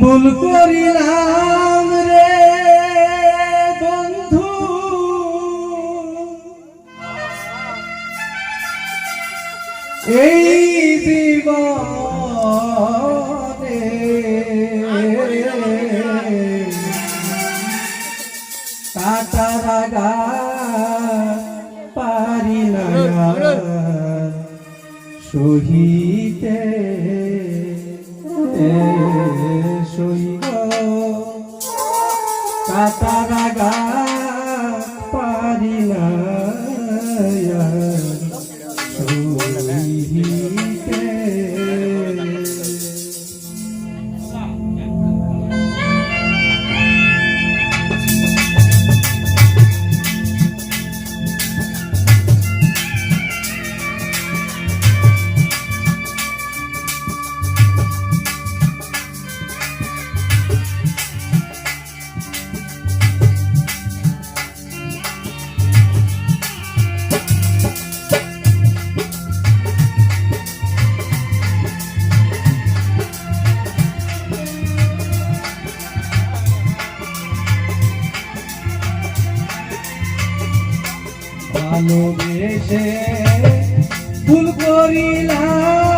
ভুল করিলাম রে বন্ধু। এই জীবনে কাটা পারি না। সহিতে ragar ভালোবেসে ভুল করিলাম।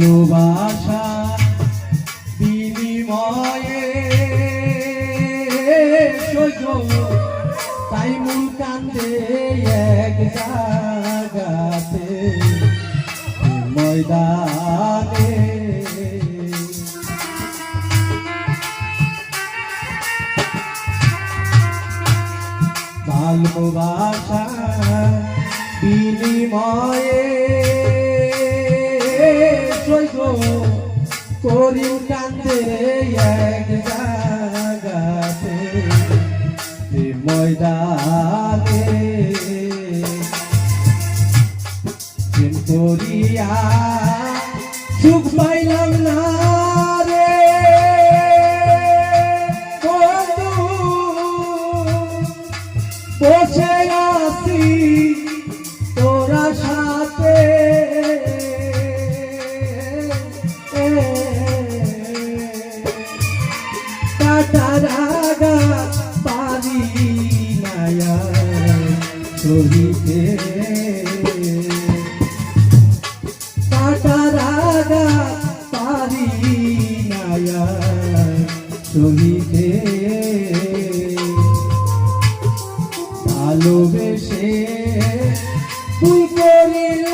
ভালোবাসা বিনিময়ে তাই মূল কান্দে এক জাগাতে ময়দানে। ভালোবাসা বিনিময়ে করি কান্দে এক জাগাতে ময়দানে। করিয়া সহিতে কাটারাগা পারি নায়া সহিতে ভালোবেসে ভুল করিলাম